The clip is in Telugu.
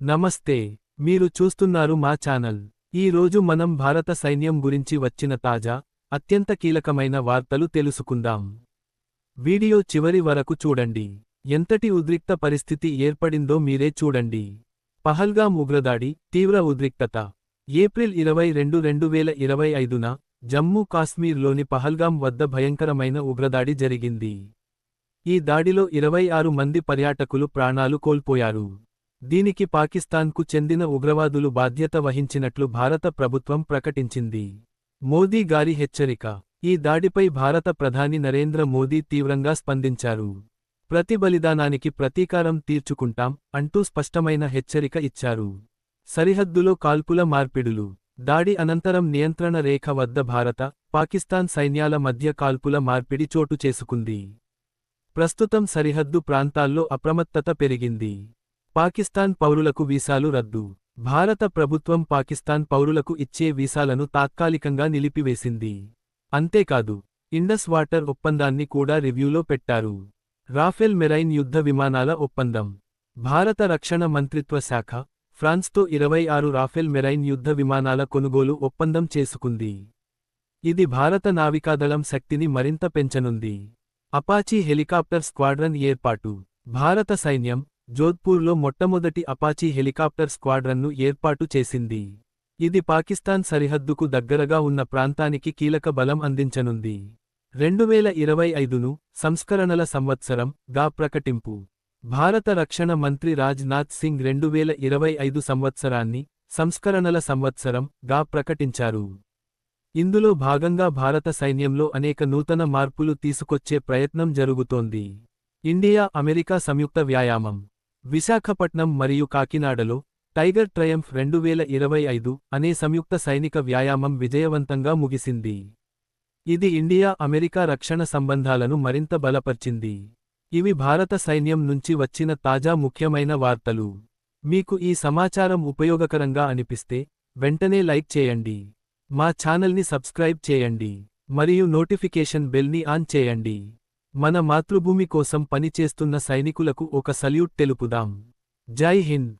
నమస్తే మీరు చూస్తున్నారు మా ఛానల్. ఈ రోజు మనం భారత సైన్యం గురించి వచ్చిన తాజా అత్యంత కీలకమైన వార్తలు తెలుసుకుందాం. వీడియో చివరి వరకు చూడండి. ఎంతటి ఉద్రిక్త పరిస్థితి ఏర్పడిందో మీరే చూడండి. పహల్గాం ఉగ్రదాడి తీవ్ర ఉద్రిక్తత. ఏప్రిల్ ఇరవై రెండు రెండు వేల ఇరవై ఐదున జమ్మూ కాశ్మీర్లోని పహల్గాం వద్ద భయంకరమైన ఉగ్రదాడి జరిగింది. ఈ దాడిలో ఇరవై ఆరు మంది పర్యాటకులు ప్రాణాలు కోల్పోయారు. దీనికి పాకిస్తాన్కు చెందిన ఉగ్రవాదులు బాధ్యత వహించినట్లు భారత ప్రభుత్వం ప్రకటించింది. మోదీ గారి హెచ్చరిక. ఈ దాడిపై భారత ప్రధాని నరేంద్ర మోదీ తీవ్రంగా స్పందించారు. ప్రతి బలిదానానికి ప్రతీకారం తీర్చుకుంటాం అంటూ స్పష్టమైన హెచ్చరిక ఇచ్చారు. సరిహద్దులో కాల్పుల మార్పిడులు. దాడి అనంతరం నియంత్రణ రేఖ వద్ద భారత పాకిస్తాన్ సైన్యాల మధ్య కాల్పుల మార్పిడి చోటు చేసుకుంది. ప్రస్తుతం సరిహద్దు ప్రాంతాల్లో అప్రమత్తత పెరిగింది. పాకిస్తాన్ పౌరులకు వీసాలు రద్దు. భారత ప్రభుత్వం పాకిస్తాన్ పౌరులకు ఇచ్చే వీసాలను తాత్కాలికంగా నిలిపివేసింది. అంతేకాదు ఇండస్ వాటర్ ఒప్పందాన్ని కూడా రివ్యూలో పెట్టారు. రాఫెల్ మెరైన్ యుద్ధ విమానాల ఒప్పందం. భారత రక్షణ మంత్రిత్వ శాఖ ఫ్రాన్స్తో ఇరవై ఆరు రాఫెల్ మెరైన్ యుద్ధ విమానాల కొనుగోలు ఒప్పందం చేసుకుంది. ఇది భారత నావికాదళం శక్తిని మరింత పెంచనుంది. అపాచీ హెలికాప్టర్ స్క్వాడ్రన్ ఏర్పాటు. భారత సైన్యం జోధ్పూర్లో మొట్టమొదటి అపాచీ హెలికాప్టర్ స్క్వాడ్రన్ను ఏర్పాటు చేసింది. ఇది పాకిస్తాన్ సరిహద్దుకు దగ్గరగా ఉన్న ప్రాంతానికి కీలక బలం అందించనుంది. రెండువేల ఇరవై ఐదును సంస్కరణల సంవత్సరం గా ప్రకటింపు. భారత రక్షణ మంత్రి రాజ్ నాథ్ సింగ్ రెండువేల ఇరవై ఐదు సంవత్సరాన్ని సంస్కరణల సంవత్సరం గా ప్రకటించారు. ఇందులో భాగంగా భారత సైన్యంలో అనేక నూతన మార్పులు తీసుకొచ్చే ప్రయత్నం జరుగుతోంది. ఇండియా అమెరికా సంయుక్త వ్యాయామం విశాఖపట్నం మరియు కాకినాడలో టైగర్ ట్రయంఫ్ రెండువేల ఇరవై ఐదు అనే సంయుక్త సైనిక వ్యాయామం విజయవంతంగా ముగిసింది. ఇది ఇండియా అమెరికా రక్షణ సంబంధాలను మరింత బలపర్చింది. ఇవి భారత సైన్యం నుంచి వచ్చిన తాజా ముఖ్యమైన వార్తలు. మీకు ఈ సమాచారం ఉపయోగకరంగా అనిపిస్తే వెంటనే లైక్ చేయండి. మా ఛానల్ని సబ్స్క్రైబ్ చేయండి. మరియు నోటిఫికేషన్ బెల్ని ఆన్ చేయండి. మన మాతృభూమి కోసం పనిచేస్తున్న సైనికులకు ఒక సల్యూట్ తెలుపుదాం. జై హింద్.